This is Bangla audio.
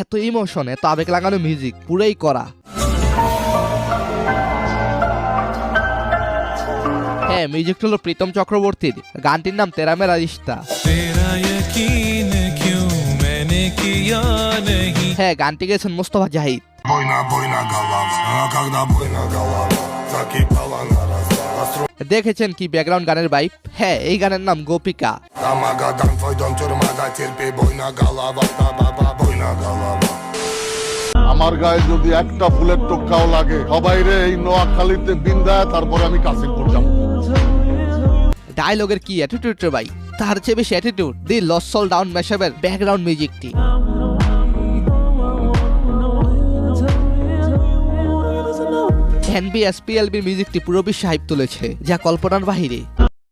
এত ইমোশন এত আবেগ লাগানো মিউজিক পুরেই করা হ্যাঁ মিউজিক হলো প্রীতম চক্রবর্তীর, গানটির নাম তেরা মেরা রিস্তা হ্যাঁ গানটি গেছেন মোস্তফা জাহিদ। দেখেছেন কি ব্যাকগ্রাউন্ড গানের বাইপ হ্যাঁ এই গানের নাম গোপিকা। আমার গায়ে যদি একটা ফুলের টোক্কাও লাগে, সবাই রে এই নোয়াখালীতে বিন্দায় তারপরে আমি কাশিমপুর যাব। ডায়লগের কি অ্যাটিটিউড ভাই? তার চেয়ে বেশি অ্যাটিটিউড দি লসল ডাউন মেশাবের ব্যাকগ্রাউন্ড মিউজিকটি এনবি এসপিএলবির মিউজিকটি পুরো বিশ্বে হাইপ তুলেছে, যা কল্পনার বাহিরে।